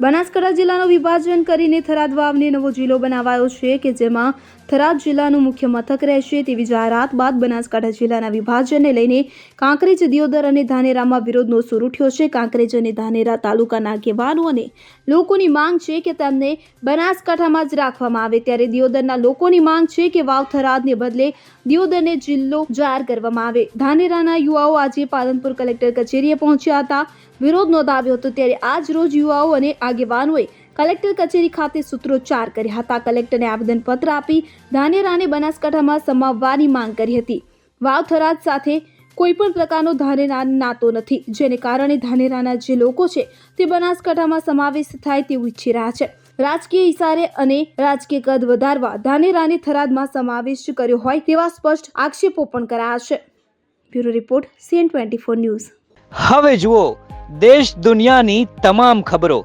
બનાસકાંઠા જિલ્લાનું વિભાજન કરીને થરાદ વાવને નવો જિલ્લો બનાવાયો છે કે જેમાં થરાદ જિલ્લાનું મુખ્ય મથક રહેશે તેવી જાહેરાત બાદ બનાસકાંઠા જિલ્લાના વિભાજનને લઈને કાંકરેજ, દિયોદર અને ધાનેરામાં વિરોધનો સૂર ઉઠ્યો છે. કાંકરેજ અને ધાનેરા તાલુકાના આગેવાનો અને લોકોની માંગ છે કે તેમને બનાસકાંઠામાં જ રાખવામાં આવે. ત્યારે દિયોદરના લોકોની માંગ છે કે વાવ થરાદને બદલે દિયોદરને જિલ્લો જાહેર કરવામાં આવે. ધાનેરાના યુવાઓ આજે પાલનપુર કલેક્ટર કચેરીએ પહોંચ્યા હતા. વિરોધ નોંધાવ્યો હતો. ત્યારે આજ રોજ યુવાઓ અને આગેવાનોએ કલેક્ટર કચેરી ખાતે સૂત્રોચ્ચાર કર્યા હતા. કલેક્ટરને આવેદનપત્ર આપી ધાનેરાને બનાસકાંઠામાં સમાવવાની માંગ કરી હતી. વાવ થરાદ સાથે કોઈ પણ પ્રકારનો ધાનેરા નાતો નથી, જેને કારણે ધાનેરાના જે લોકો છે તે બનાસકાંઠામાં સમાવેશ થાય તેવું ઈચ્છી રહ્યા છે. રાજકીય ઇશારે અને રાજકીય કદ વધારવા ધાનેરાને થરાદમાં સમાવેશ કર્યો હોય તેવા સ્પષ્ટ આક્ષેપો પણ કરાયા છે. Bureau report, CN twenty four news. હવે જુઓ, દેશ દુનિયાની તમામ ખબરો.